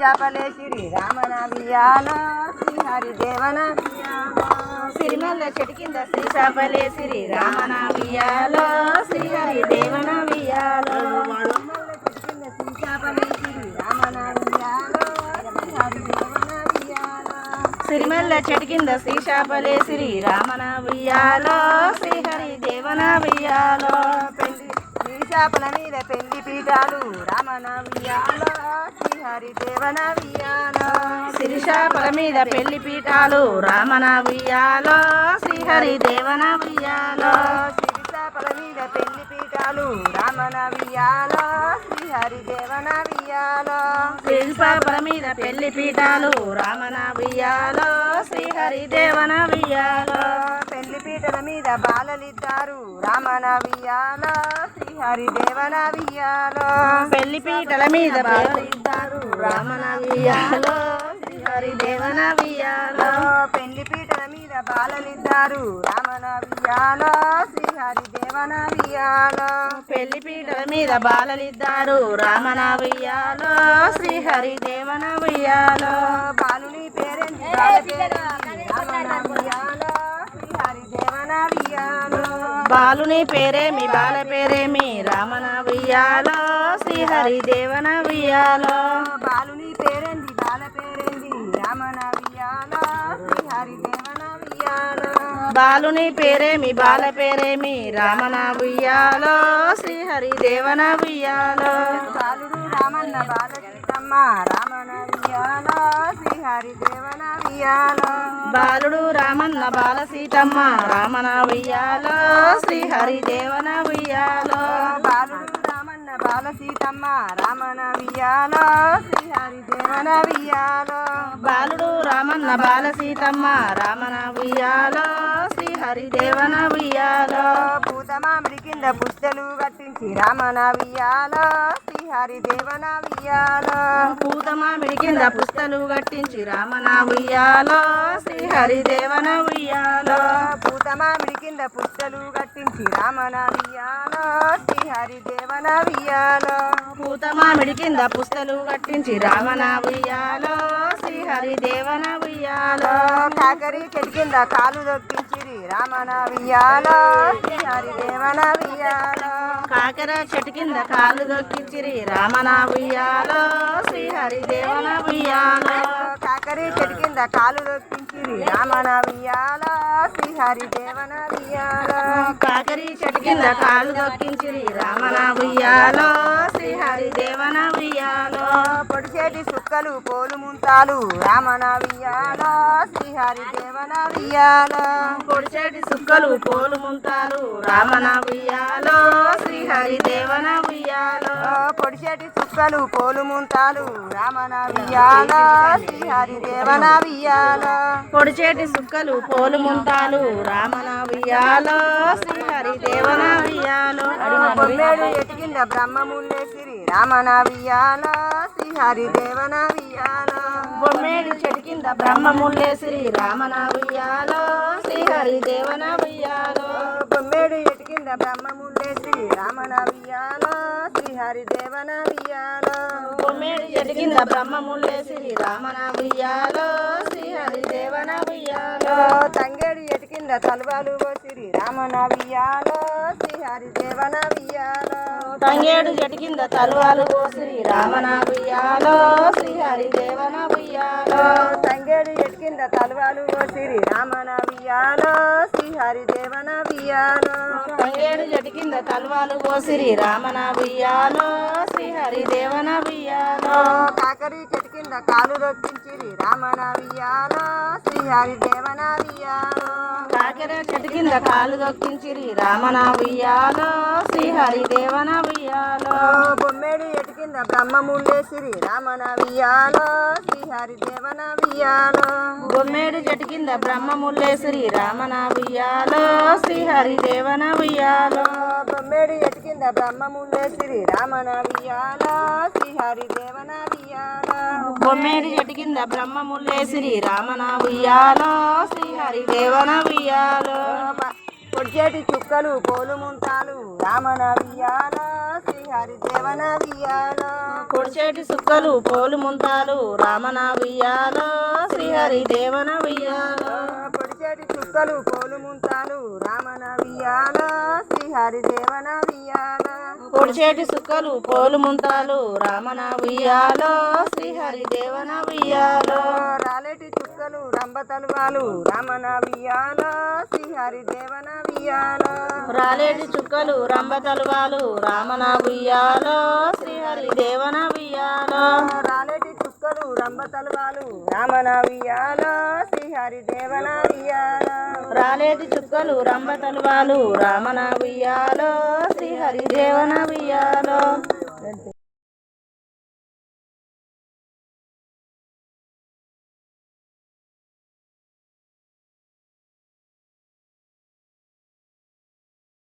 జపలే శ్రీ రామన వియాల శ్రీ హరి దేవన సిరిమల్ల చెట్టు కింద శ్రీ చాపలే శ్రీ రామన వియాలో శ్రీ హరి దేవన వియాలో. సిరిమల్ల చెట్టు కింద శ్రీ చాపలే శ్రీ రామణ వియాలో శ్రీ హరి దేవన వియాలో. చేపల మీద పెళ్ళి పీఠాలు రామన వియాలో శ్రీ హరి దేవన వియాలో సిరిశాపల మీద పెళ్ళి పీఠాలు రామన వియాలో శ్రీహరి దేవన వియాలో సిరిచాపల మీద పెళ్ళి పీఠాలు రామన వియాలో శ్రీ హరి దేవన వియాలో సిరిశాపల మీద పెళ్ళి పీఠాలు రామన వియాలో శ్రీహరి పెళ్ళి పీటల మీద బాలలిద్దారు రామన వియాలో శ్రీ హరి దేవన వియాలో పెళ్ళి పీటల మీద బాలిద్దారు రామన వియాలో శ్రీహరి దేవన వియాలో పెళ్ళి పీటల మీద బాలలిద్దారు రామన వియాలో శ్రీ హరి దేవన వియాలో పెళ్ళి పీటల మీద బాలలిద్దారు రామన వియాలో శ్రీహరి దేవన వియాలో బాలుని పేరెంటి బాల పేరెంటి బాలుని పేరేమి బాల పేరేమి రామన వియాలో శ్రీహరి దేవన వియాలో బాలుని బాలుని పేరేమి బాల పేరేమి రామన వియాలో శ్రీహరి దేవన వియాలో బాలుడు రామన్న బాల సీతమ్మ రామన వియాలో శ్రీహరి దేవన వియాలో బాలుడు రామన్న బాల సీతమ్మ రామన వియాలో శ్రీహరి దేవన వియాలో బాలుడు రామన్న బాల సీతమ్మ రామన వియాలో శ్రీహరి దేవన వియాలో బాలుడు రామన్న బాల సీతమ్మ రామన వియాలో శ్రీహరి దేవన వియాలో పూత మామిడి కింద పుస్తలు కట్టించి రామన వియాలో శ్రీ హరి దేవన వియాలో పూత మామిడి కింద పుస్తలు కట్టించి రామన వియాలో శ్రీహరి దేవన వియాలో పూత మామిడి కింద పుస్తలు కట్టించి రామన వియాలో శ్రీ హరి దేవన వియాలో పూత మామిడి కింద పుస్తలు కట్టించి రామన వియాలో శ్రీహరి దేవన వియాలో కాకరి కింద కాలు దొక్కించిరి రామన వియాలో శ్రీ హరి దేవన వియాలో కాకర చెట్టు కింద కాలు దొక్కించిరి. రామన వియాలో శ్రీహరి దేవన వియాలో కాకరి చెట్టు కింద కాలు దొక్కించిరి రామన వియాలో శ్రీ హరి దేవన వియాలో కాకరి చెట్టు కింద కాలు దొక్కించిరి. రామన వియాలో శ్రీహరి దేవన వియాలో పొడిచేటి సుక్కలు పోలు ముంతాలు వియాలో శ్రీ హరి దేవన పొడిచేటి సుక్కలు పోలు ముంతాలు రామన వియాలో శ్రీహరి దేవన వియాలో పొడిచేటి సుక్కలు పోలు ముంతాలు వియాలో పొడిచేటి సుక్కలు పోలు ముంతాలు రామన వియాలో శ్రీహరి దేవన వియాలో బొమ్మేడు ఎటికింద వియాలో శ్రీ హరి దేవన వియాలో బొమ్మేడి చెట్టు కింద బ్రహ్మముల్లే శ్రీ రామన వియాలో శ్రీహరి దేవన వియాలో బొమ్మేడు ఎటికింద బ్రహ్మముల్లేసిరి రామన వియాలో శ్రీ హరి దేవన వియాలో బొమ్మేడి చెట్టు కింద బ్రహ్మముల్లే శ్రీ రామన వియాలో శ్రీహరి దేవన వియాలో ఎటికింద తలవాలు పోసిరి రామన వియాలో శ్రీ హరి దేవన వియాలో తంగేడు చెట్టు కింద తలువాలు శ్రీ రామన వియాలో శ్రీహరి దేవన వియాలో తంగేడు ఎటికింద తలవాలు పోసిరి రామన వియాలో శ్రీ హరి దేవన వియాలో తంగేడు చెట్టు కింద తలువాలు శ్రీ రామన వియాలో శ్రీహరి దేవన వియాలో కాకరి చెట్టు కింద కాలు రొట్టించిరి రామన వియాలో శ్రీ హరి దేవన వియాలో కాకెర చెట్టు కింద కాలు దొక్కించిరి రామన వియాలో శ్రీహరి దేవన వియాలో బొమ్మేడు ఎటు కింద బ్రహ్మముండేసిరి రామన వియాలో శ్రీ హరి దేవన వియాలో బొమ్మేడు చెట్టు కింద శ్రీ రామన వియాలో శ్రీహరి దేవన వియాలో బొమ్మేడు ఎటు కింద బ్రహ్మముండేసిరి రామన వియాలో శ్రీ హరి దేవన వియాలో బొమ్మేడు చెట్టు కింద బ్రహ్మముల్లే శ్రీ రామన వియాలో శ్రీహరి దేవన వియాలో పొడిచేటి చుక్కలు పోలు ముంతాలు. రామన వియాలో శ్రీ హరి దేవన వియాలో పొడిచేటి సుక్కలు పోలు ముంతాలు. రామన ఉయ్యాలో శ్రీహరి దేవన ఉయ్యాలో చుక్కలు కోలు ముంతాలు రామన వియ్యాల శ్రీహరి దేవన వియ్యాల పొడిచేటి సుక్కలు పోలు ముంతాలు రామన ఉయ్యాలో శ్రీహరి దేవన ఉయ్యాలో రాలేటి చుక్కలు రంబ తలువాలు రామన వియ్యాల శ్రీహరి దేవన వియ్యాల రాలేటి చుక్కలు రంభ తలువాలు రామన ఉయ్యాలో శ్రీహరి దేవన ఉయ్యాలో రంబ తలువాలు రామనవియాల శ్రీహరి దేవనవియాల రాలేటి చుక్కలు రంభ తలువాలు రామన శ్రీహరి దేవన